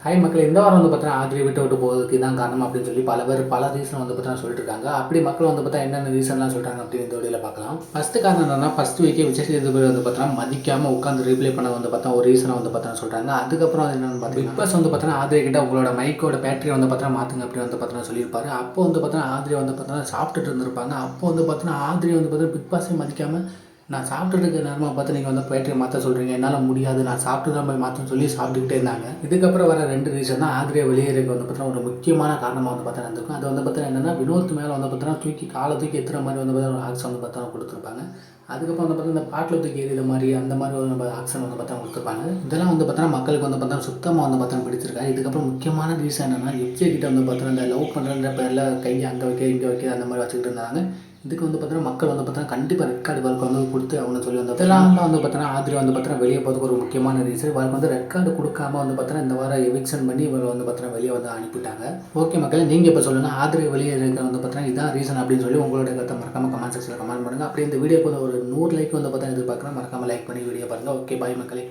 Hi மக்கள் இந்த வாரம் வந்து பார்த்தீங்கன்னா ஆதிரி விட்டு விட்டு போகிறதுக்கு இதான் காரணம் அப்படின்னு சொல்லி பல பேர் பல ரீசன் வந்து பார்த்தீங்கன்னா சொல்லிட்டு இருக்காங்க அப்படி மக்கள் வந்து பார்த்தா என்னென்ன ரீசன்லாம் சொல்கிறாங்க அப்படின்னு இந்த வீடியோவில் பார்க்கலாம் ஃபஸ்ட்டு காரணம் என்னன்னா ஃபஸ்ட் வீக்கே விஜய் சேதுபதி வந்து பார்த்தீங்கன்னா மதிக்காமல் உட்காந்து ரீப்ளே பண்ண வந்து பார்த்தா ஒரு ரீசனை வந்து பார்த்தீங்கன்னா சொல்கிறாங்க அதுக்கப்புறம் அது என்னென்னு பார்த்தீங்கன்னா பிக் பாஸ் வந்து பார்த்தீங்கன்னா ஆதிரி கிட்ட உங்களோட மைக்கோட பேட்டரி வந்து பார்த்தீங்கன்னா மாற்றுங்க அப்படி வந்து பார்த்தீங்கன்னா சொல்லியிருப்பாரு அப்போ வந்து பார்த்தீங்கன்னா ஆதிரி வந்து பார்த்தீங்கன்னா சாப்பிட்டுட்டு இருந்திருப்பாங்க அப்போ வந்து பார்த்தீங்கன்னா ஆதிரி வந்து பார்த்தீங்கன்னா பிக் பாஸே மதிக்காமல் நான் சாப்பிட்டுட்டு நேரமாக பார்த்து நீங்கள் வந்து பேட்டரி மாற்ற சொல்கிறீங்க என்னால் முடியாது. நான் சாப்பிட்டு தான் போய் மாற்றணும்னு சொல்லி சாப்பிட்டுக்கிட்டே இருந்தாங்க. இதுக்கப்புறம் வர ரெண்டு ரீசன் தான் ஆதிரியா வெளியேறதுக்கு வந்து பார்த்தீங்கன்னா ஒரு முக்கியமான காரணமாக வந்து பார்த்தா இருந்திருக்கும். அது வந்து பார்த்தீங்கன்னா என்னென்னா வினோத் மேலே வந்து பார்த்தீங்கன்னா தூக்கி காலை தூக்கி எத்துற மாதிரி வந்து பார்த்தீங்கன்னா ஒரு ஆக்ஷன் வந்து பார்த்தா கொடுத்துருப்பாங்க. அதுக்கப்புறம் வந்து பார்த்தீங்கன்னா இந்த பாட்டில் தூக்கி எறிகிற மாதிரி அந்த மாதிரி ஒரு நம்ம ஆக்ஷன் வந்து பார்த்தா கொடுத்துருப்பாங்க. இதெல்லாம் வந்து பார்த்தீங்கன்னா மக்களுக்கு வந்து பார்த்தா சுத்தமாக வந்து பார்த்தா பிடிச்சிருக்காங்க இதுக்கப்புறம் முக்கியமான ரீசன் என்னென்னா எஃப்ஜே கிட்ட வந்து பார்த்தீங்கன்னா இந்த லவ் பண்ணுற பேரில் கையை அங்கே வைக்க இங்கே வைக்க அந்த மாதிரி வச்சுக்கிட்டு இருந்தாங்க. இதுக்கு வந்து பார்த்தீங்கன்னா மக்கள் வந்து பார்த்தீங்கன்னா கண்டிப்பாக ரெட் கார்டு வழக்கு வந்து கொடுத்து அவங்க சொல்லி வந்து இதெல்லாம் வந்து பார்த்தீங்கன்னா ஆதிரி வந்து பார்த்தீங்கன்னா வெளியே போகிறதுக்கு ஒரு முக்கியமான ரீசன் வழக்கு வந்து ரெட் கார்டு கொடுக்காம வந்து பார்த்தீங்கன்னா இந்த வாரம் எவிக்ஷன் பண்ணி இவர் வந்து பார்த்தீங்கன்னா வெளியே வந்து அனுப்பிட்டாங்க. ஓகே மக்கள் நீங்கள் இப்போ சொல்லுங்கள் ஆதிரி வெளியே இருக்க வந்து பார்த்தீங்கன்னா இதான் ரீசன் அப்படின்னு சொல்லி உங்களுடைய கருத்தை மறக்காம கமெண்ட் செக்ஷனில் கமெண்ட் பண்ணுங்கள் அப்படியே இந்த வந்து ஒரு நூறு லைக் வந்து பார்த்தீங்கன்னா எதிர்பார்க்குறேன் மறக்காம லைக் பண்ணி வீடியோ பாருங்கள் ஓகே பாய் மக்களே.